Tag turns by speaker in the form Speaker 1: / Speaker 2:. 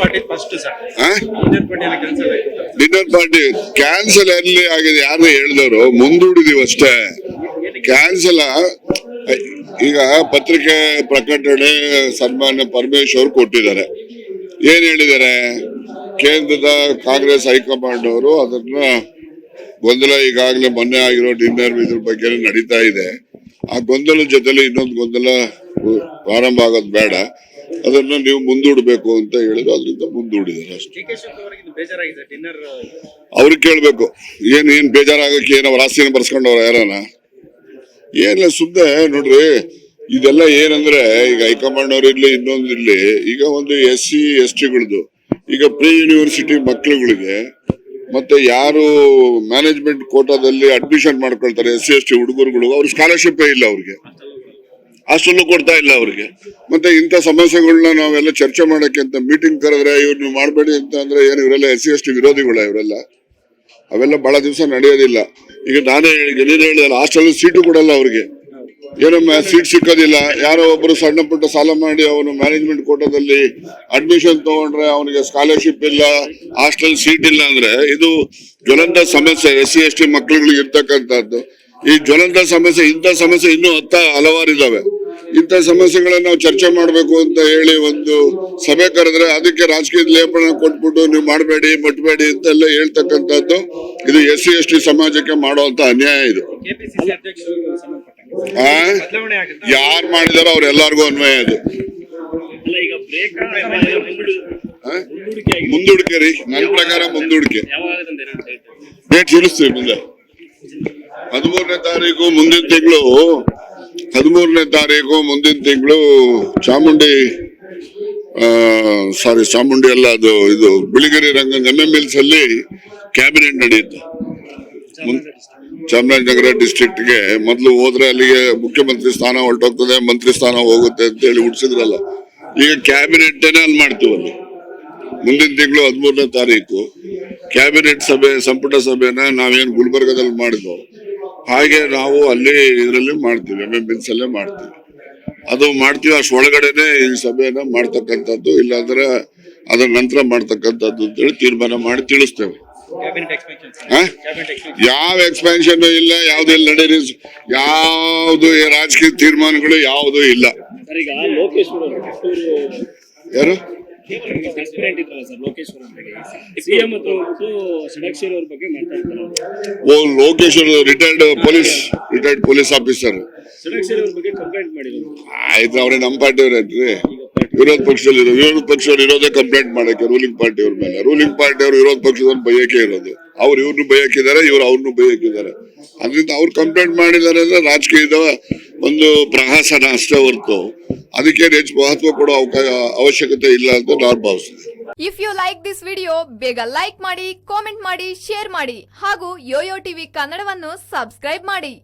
Speaker 1: Party cancel
Speaker 2: dinner party cancel ಎಲ್ಲಿ ಆಗಿದೆ ಯಾರು ಹೇಳಿದವರು? ಮುಂದೂಡಿದೀವಿ ಅಷ್ಟೇ. ಕ್ಯಾನ್ಸಲ್ ಈಗ ಪತ್ರಿಕೆ ಪ್ರಕಟಣೆ ಸನ್ಮಾನ್ಯ ಪರಮೇಶ್ವರ್ ಕೊಟ್ಟಿದ್ದಾರೆ. ಏನ್ ಹೇಳಿದ್ದಾರೆ? ಕೇಂದ್ರದ ಕಾಂಗ್ರೆಸ್ ಹೈಕಮಾಂಡ್ ಅವರು ಅದನ್ನ ಗೊಂದಲ ಈಗಾಗಲೇ ಮೊನ್ನೆ ಆಗಿರೋ ಡಿನ್ನರ್ ಇದ್ರ ಬಗ್ಗೆ ನಡೀತಾ ಇದೆ. ಆ ಗೊಂದಲ ಜೊತೆಲಿ ಇನ್ನೊಂದು ಗೊಂದಲ ಪ್ರಾರಂಭ ಆಗೋದು ಬೇಡ. ಅದನ್ನ ನೀವು ಮುಂದೂಡಬೇಕು ಅಂತ ಹೇಳಿದ್ರು ಅದರಿಂದ ಮುಂದೂಡಿದ್ದಾರೆ ಅಷ್ಟೇ. ಅವ್ರಿಗೆ ಕೇಳ್ಬೇಕು. ಏನ್ ಏನ್ ಬೇಜಾರಾಗಕ್ಕೆ ಏನ್ ಅವ್ರ ಆಸ್ತಿನ ಬರ್ಸ್ಕೊಂಡವ್ರ ಯಾರನ ಏನಿಲ್ಲ ಸುಮ್ನೆ ನೋಡ್ರಿ ಇದೆಲ್ಲ ಏನಂದ್ರೆ ಈಗ ಹೈಕಮಾಂಡ್ ಅವ್ರು ಇರ್ಲಿ ಇನ್ನೊಂದ್ ಇರ್ಲಿ ಈಗ ಒಂದು ಎಸ್ ಸಿ ಎಸ್ ಟಿಗಳದು ಈಗ ಪ್ರೀ ಯೂನಿವರ್ಸಿಟಿ ಮಕ್ಳುಗಳಿಗೆ ಮತ್ತೆ ಯಾರು ಮ್ಯಾನೇಜ್ಮೆಂಟ್ ಕೋಟಾದಲ್ಲಿ ಅಡ್ಮಿಷನ್ ಮಾಡ್ಕೊಳ್ತಾರೆ ಎಸ್ ಸಿ ಎಸ್ ಟಿ ಹುಡುಗರುಗಳು ಅವ್ರ ಸ್ಕಾಲರ್ಶಿಪ್ ಇಲ್ಲ ಅವ್ರಿಗೆ. ಅಷ್ಟಲ್ಲೂ ಕೊಡ್ತಾ ಇಲ್ಲ ಅವ್ರಿಗೆ. ಮತ್ತೆ ಇಂಥ ಸಮಸ್ಯೆಗಳನ್ನ ನಾವೆಲ್ಲ ಚರ್ಚೆ ಮಾಡಕ್ಕೆ ಅಂತ ಮೀಟಿಂಗ್ ಕರೆದ್ರೆ ಇವ್ರನ್ನ ಮಾಡಬೇಡಿ ಅಂತ ಅಂದ್ರೆ ಏನು ಇವರೆಲ್ಲ ಎಸ್ ಸಿ ಎಸ್ ಟಿ ವಿರೋಧಿಗಳ ಇವರೆಲ್ಲ? ಅವೆಲ್ಲ ಬಹಳ ದಿವಸ ನಡೆಯೋದಿಲ್ಲ. ಈಗ ನಾನೇ ಹೇಳಿ ನೀನು ಹೇಳಿದಲ್ಲ ಹಾಸ್ಟೆಲ್ ಸೀಟು ಕೊಡಲ್ಲ ಅವ್ರಿಗೆ. ಏನೋ ಸೀಟ್ ಸಿಕ್ಕೋದಿಲ್ಲ. ಯಾರೋ ಒಬ್ಬರು ಸಣ್ಣ ಪುಟ್ಟ ಸಾಲ ಮಾಡಿ ಅವನು ಮ್ಯಾನೇಜ್ಮೆಂಟ್ ಕೋಟಾದಲ್ಲಿ ಅಡ್ಮಿಷನ್ ತಗೊಂಡ್ರೆ ಅವನಿಗೆ ಸ್ಕಾಲರ್ಶಿಪ್ ಇಲ್ಲ ಹಾಸ್ಟೆಲ್ ಸೀಟ್ ಇಲ್ಲ ಅಂದ್ರೆ ಇದು ಜ್ವಲಂತ ಸಮಸ್ಯೆ ಎಸ್ ಸಿ ಎಸ್ ಟಿ ಮಕ್ಕಳುಗಳಿಗೆ ಇರ್ತಕ್ಕಂಥದ್ದು. ಈ ಜ್ವಲಂತ ಸಮಸ್ಯೆ, ಇಂಥ ಸಮಸ್ಯೆ ಇನ್ನೂ ಹತ್ತ ಹಲವಾರು ಇದಾವೆ ಇಂಥ ಸಮಸ್ಯೆಗಳನ್ನ ನಾವು ಚರ್ಚೆ ಮಾಡಬೇಕು ಅಂತ ಹೇಳಿ ಒಂದು ಸಭೆ ಕರೆದ್ರೆ ಅದಕ್ಕೆ ರಾಜಕೀಯದ ಲೇಪನ ಕೊಟ್ಬಿಟ್ಟು ನೀವು ಮಾಡಬೇಡಿ ಮುಟ್ಬೇಡಿ ಅಂತೆಲ್ಲ ಹೇಳ್ತಕ್ಕಂಥದ್ದು ಇದು ಎಸ್ ಸಿ ಎಸ್ ಟಿ ಸಮಾಜಕ್ಕೆ ಮಾಡುವಂತ ಅನ್ಯಾಯ ಇದು. ಯಾರು ಮಾಡಿದಾರೋ ಅವ್ರೆಲ್ಲರಿಗೂ ಅನ್ವಯ ಇದು? ಮುಂದೂಡಿಕೆ ರೀ ನನ್ನ ಪ್ರಕಾರ ಮುಂದೂಡಿಕೆ. ಡೇಟ್ ತಿಳಿಸ್ತೀವಿ ಮುಂದೆ. ಹದಿಮೂರನೇ ತಾರೀಕು ಮುಂದಿನ ತಿಂಗಳು ಹದಿಮೂರನೇ ತಾರೀಕು ಮುಂದಿನ ತಿಂಗಳು ಚಾಮುಂಡಿ ಸಾರಿ ಚಾಮುಂಡಿ ಅಲ್ಲ, ಅದು, ಇದು Biligiri Ranga M M hills ಅಲ್ಲಿ ಕ್ಯಾಬಿನೆಟ್ ನಡೆಯುತ್ತೆ ಚಾಮರಾಜನಗರ ಡಿಸ್ಟ್ರಿಕ್ಟ್ಗೆ ಮೊದಲು ಹೋದ್ರೆ ಅಲ್ಲಿಗೆ ಮುಖ್ಯಮಂತ್ರಿ ಸ್ಥಾನ ಹೊರಟೋಗ್ತದೆ, ಮಂತ್ರಿ ಸ್ಥಾನ ಹೋಗುತ್ತೆ ಅಂತ ಹೇಳಿ ಹುಡ್ಸಿದ್ರಲ್ಲ ಈಗ ಕ್ಯಾಬಿನೆಟ್ ಅಲ್ಲಿ ಮಾಡ್ತೀವಿ ಮುಂದಿನ ತಿಂಗಳು ಹದಿಮೂರನೇ ತಾರೀಕು. ಕ್ಯಾಬಿನೆಟ್ ಸಭೆ, ಸಂಪುಟ ಸಭೆನ ನಾವೇನು ಗುಲ್ಬರ್ಗದಲ್ಲಿ ಮಾಡಿದ್ವು? ಹಾಗೆ ನಾವು ಅಲ್ಲಿ ಇದರಲ್ಲಿ ಮಾಡ್ತೀವಿ ಎಂ ಎಂ ಅಲ್ಲೇ ಮಾಡ್ತೀವಿ. ಅದು ಮಾಡ್ತೀವಿ ಅಷ್ಟು ಒಳಗಡೆನೆ ಈ ಸಭೆಯನ್ನ ಮಾಡ್ತಕ್ಕಂಥದ್ದು ಇಲ್ಲಾಂದ್ರೆ ಅದರ ನಂತರ ಮಾಡ್ತಕ್ಕಂಥದ್ದು ಅಂತೇಳಿ ತೀರ್ಮಾನ ಮಾಡಿ ತಿಳಿಸ್ತೇವೆ. ಯಾವ ಎಕ್ಸ್ಪೆನ್ಷನ್ ಇಲ್ಲ ಯಾವ್ದು ಇಲ್ಲ ನಡೀರಿ. ಯಾವ್ದು ರಾಜಕೀಯ ತೀರ್ಮಾನಗಳು ಯಾವುದು ಇಲ್ಲ. ಯಾರು?
Speaker 3: ಲೋಕೇಶ್ವರ ಅವ್ರ
Speaker 2: ಓ Lokesh retired police retired police officer
Speaker 3: Shadakshari ಅವ್ರ ಬಗ್ಗೆ ಕಂಪ್ಲೇಂಟ್ ಮಾಡಿದ್ರು
Speaker 2: ಆಯ್ತು ಅವ್ರೆ ನಮ್ಮ ವಿರೋಧ ಪಕ್ಷದಲ್ಲಿ ವಿರೋಧ ಪಕ್ಷದಲ್ಲಿ ಇರೋದೇ ಕಂಪ್ಲೇಂಟ್ ಮಾಡಕ್ಕೆ ರೂಲಿಂಗ್ ಪಾರ್ಟಿಯವ್ರ ಮೇಲೆ. ರೂಲಿಂಗ್ ಪಾರ್ಟಿಯವರು ವಿರೋಧ ಪಕ್ಷದವ್ರು ಬಯಕೆ ಇರೋದು. ಅವ್ರು ಇವ್ರನ್ನು ಬಯಕಿದ್ದಾರೆ, ಇವ್ರು ಅವ್ರನ್ನು ಬಯಕಿದ್ದಾರೆ. ಅದರಿಂದ ಅವ್ರು ಕಂಪ್ಲೇಂಟ್ ಮಾಡಿದ್ದಾರೆ ಅಂದ್ರೆ ರಾಜಕೀಯದ ಒಂದು ಪ್ರಹಾಸನ ಅಷ್ಟೇ ಹೊರತು. ಅದಕ್ಕೆ ಹೆಚ್ಚು ಮಹತ್ವ ಕೊಡೋ ಅವಕಾಶ ಅವಶ್ಯಕತೆ ಇಲ್ಲ ಅಂತ ನಾನು ಭಾವಿಸ್ತೀನಿ.
Speaker 4: If you like this video ಬೇಗ ಲೈಕ್ ಮಾಡಿ ಕಾಮೆಂಟ್ ಮಾಡಿ ಶೇರ್ ಮಾಡಿ. ಹಾಗೂ ಯೋಯೋ ಟಿವಿ ಕನ್ನಡವನ್ನು ಸಬ್ಸ್ಕ್ರೈಬ್ ಮಾಡಿ.